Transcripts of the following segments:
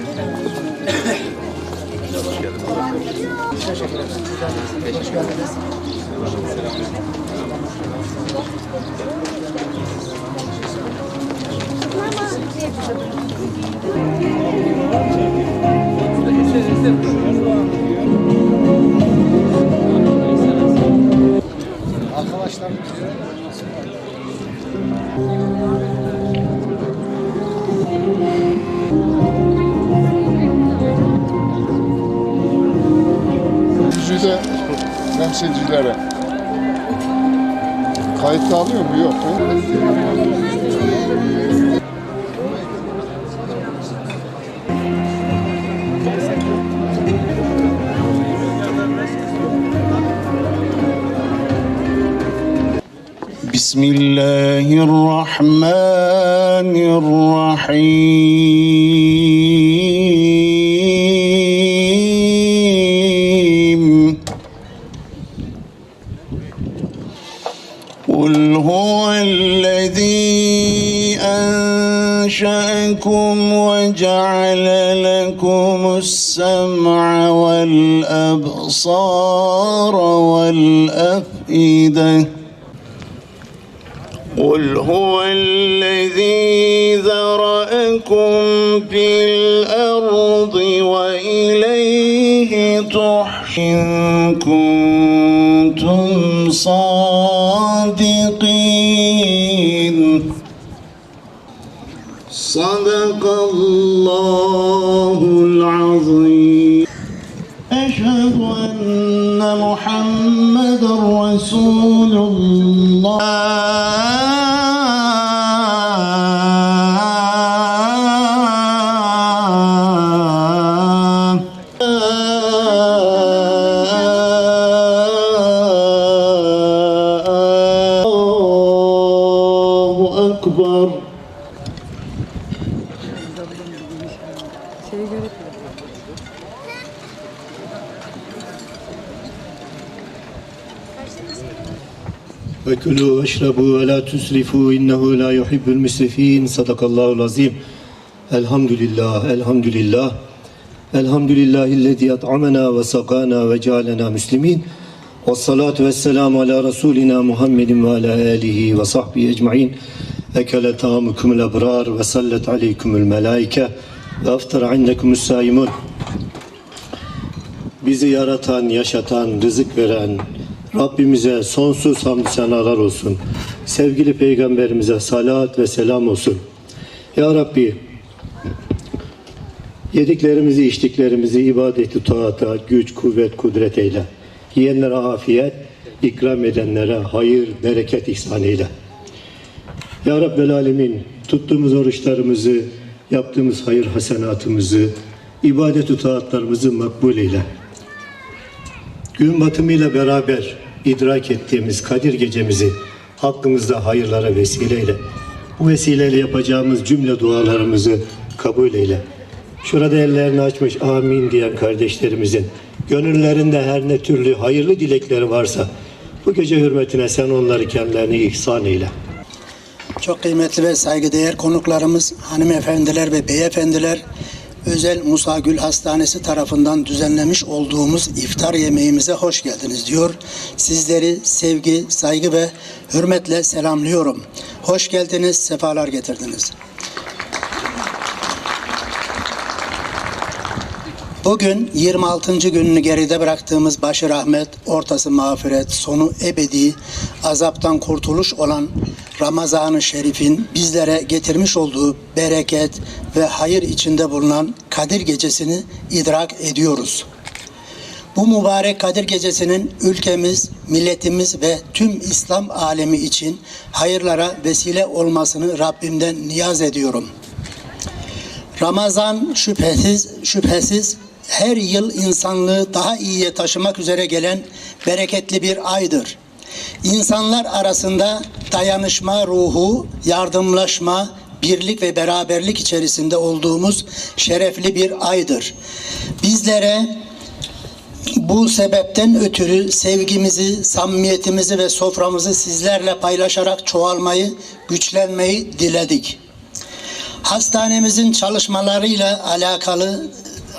Arkadaşlar temsilcilere. Kayıtta alıyor mu? Yok. بسم الله الرحمن الرحيم أنشأكم وجعل لكم السمع والأبصار والأفئدة. قل هو الذي ذرأكم في الأرض وإليه تحشرون كنتم صادقين. Sadakallah وكلوا واشربوا ولا تسرفوا إنه لا يحب المسرفين صدق الله العظيم الحمد لله الحمد لله الحمد لله الذي أطعمنا وسقانا وجعلنا مسلمين والصلاة والسلام على رسولنا محمد وعلى آله وصحبه أجمعين أكل طعامكم الأبرار وصلت عليكم الملائكة ve aftara annekumus saimun. Bizi yaratan, yaşatan, rızık veren Rabbimize sonsuz hamdü senalar olsun. Sevgili Peygamberimize salat ve selam olsun. Ya Rabbi, yediklerimizi, içtiklerimizi ibadeti, taata, güç, kuvvet, kudret eyle. Yiyenlere afiyet, ikram edenlere hayır, bereket ihsan eyle. Ya Rabbel Alemin, tuttuğumuz oruçlarımızı, yaptığımız hayır hasenatımızı, ibadet-i taatlarımızı makbul eyle. Gün batımıyla beraber idrak ettiğimiz Kadir gecemizi hakkımızda hayırlara vesileyle. Bu vesileyle yapacağımız cümle dualarımızı kabul eyle. Şurada ellerini açmış amin diyen kardeşlerimizin gönüllerinde her ne türlü hayırlı dilekleri varsa bu gece hürmetine sen onları kendilerine ihsan eyle. Çok kıymetli ve saygıdeğer konuklarımız, hanımefendiler ve beyefendiler, Özel Musa Gül Hastanesi tarafından düzenlemiş olduğumuz iftar yemeğimize hoş geldiniz diyor. Sizleri sevgi, saygı ve hürmetle selamlıyorum. Hoş geldiniz, sefalar getirdiniz. Bugün 26. gününü geride bıraktığımız başı rahmet, ortası mağfiret, sonu ebedi, azaptan kurtuluş olan Ramazan-ı Şerif'in bizlere getirmiş olduğu bereket ve hayır içinde bulunan Kadir Gecesi'ni idrak ediyoruz. Bu mübarek Kadir Gecesi'nin ülkemiz, milletimiz ve tüm İslam alemi için hayırlara vesile olmasını Rabbimden niyaz ediyorum. Ramazan şüphesiz şüphesiz her yıl insanlığı daha iyiye taşımak üzere gelen bereketli bir aydır. İnsanlar arasında dayanışma ruhu, yardımlaşma, birlik ve beraberlik içerisinde olduğumuz şerefli bir aydır. Bizlere bu sebepten ötürü sevgimizi, samimiyetimizi ve soframızı sizlerle paylaşarak çoğalmayı, güçlenmeyi diledik. Hastanemizin çalışmalarıyla alakalı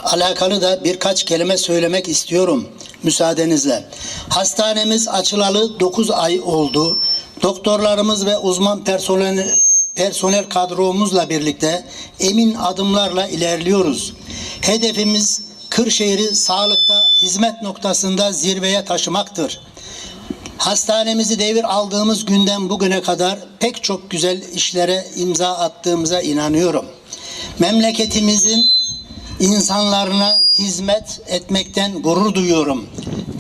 alakalı da birkaç kelime söylemek istiyorum müsaadenizle. Hastanemiz açılalı 9 ay oldu. Doktorlarımız ve uzman personel personel kadromuzla birlikte emin adımlarla ilerliyoruz. Hedefimiz Kırşehir'i sağlıkta hizmet noktasında zirveye taşımaktır. Hastanemizi devir aldığımız günden bugüne kadar pek çok güzel işlere imza attığımıza inanıyorum. Memleketimizin insanlarına hizmet etmekten gurur duyuyorum.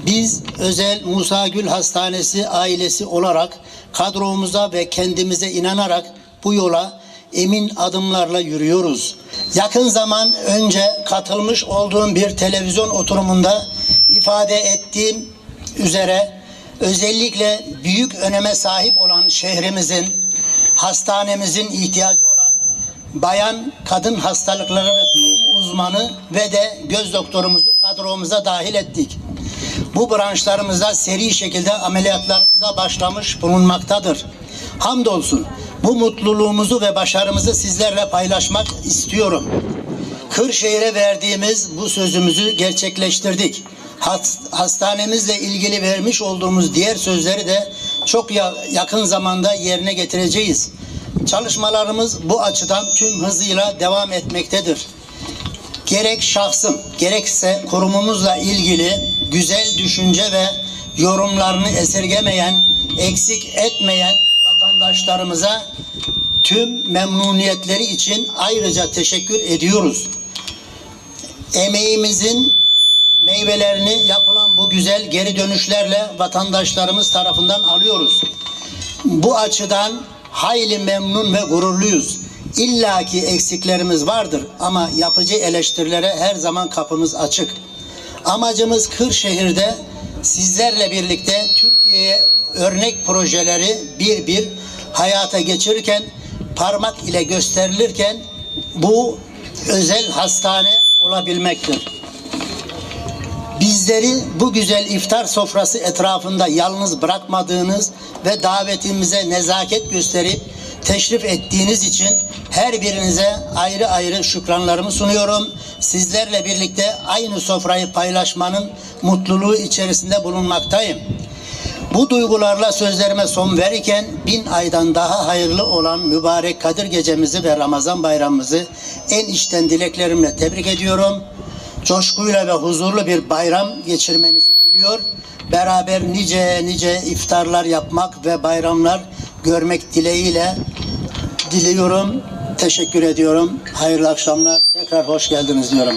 Biz özel Musa Gül Hastanesi ailesi olarak kadromuza ve kendimize inanarak bu yola emin adımlarla yürüyoruz. Yakın zaman önce katılmış olduğum bir televizyon oturumunda ifade ettiğim üzere özellikle büyük öneme sahip olan şehrimizin, hastanemizin ihtiyacı olan bayan kadın hastalıkları ve uzmanı ve de göz doktorumuzu kadromuza dahil ettik. Bu branşlarımızda seri şekilde ameliyatlarımıza başlamış bulunmaktadır. Hamdolsun bu mutluluğumuzu ve başarımızı sizlerle paylaşmak istiyorum. Kırşehir'e verdiğimiz bu sözümüzü gerçekleştirdik. Has- Hastanemizle ilgili vermiş olduğumuz diğer sözleri de çok ya- yakın zamanda yerine getireceğiz. Çalışmalarımız bu açıdan tüm hızıyla devam etmektedir. Gerek şahsım gerekse kurumumuzla ilgili güzel düşünce ve yorumlarını esirgemeyen, eksik etmeyen vatandaşlarımıza tüm memnuniyetleri için ayrıca teşekkür ediyoruz. Emeğimizin meyvelerini yapılan bu güzel geri dönüşlerle vatandaşlarımız tarafından alıyoruz. Bu açıdan hayli memnun ve gururluyuz. İlla ki eksiklerimiz vardır ama yapıcı eleştirilere her zaman kapımız açık. Amacımız Kırşehir'de sizlerle birlikte Türkiye'ye örnek projeleri bir bir hayata geçirirken parmak ile gösterilirken bu özel hastane olabilmektir. Bizleri bu güzel iftar sofrası etrafında yalnız bırakmadığınız ve davetimize nezaket gösterip teşrif ettiğiniz için her birinize ayrı ayrı şükranlarımı sunuyorum. Sizlerle birlikte aynı sofrayı paylaşmanın mutluluğu içerisinde bulunmaktayım. Bu duygularla sözlerime son verirken bin aydan daha hayırlı olan mübarek Kadir gecemizi ve Ramazan bayramımızı en içten dileklerimle tebrik ediyorum. Coşkuyla ve huzurlu bir bayram geçirmenizi diliyor. Beraber nice nice iftarlar yapmak ve bayramlar görmek dileğiyle diliyorum. Teşekkür ediyorum. Hayırlı akşamlar. Tekrar hoş geldiniz diyorum.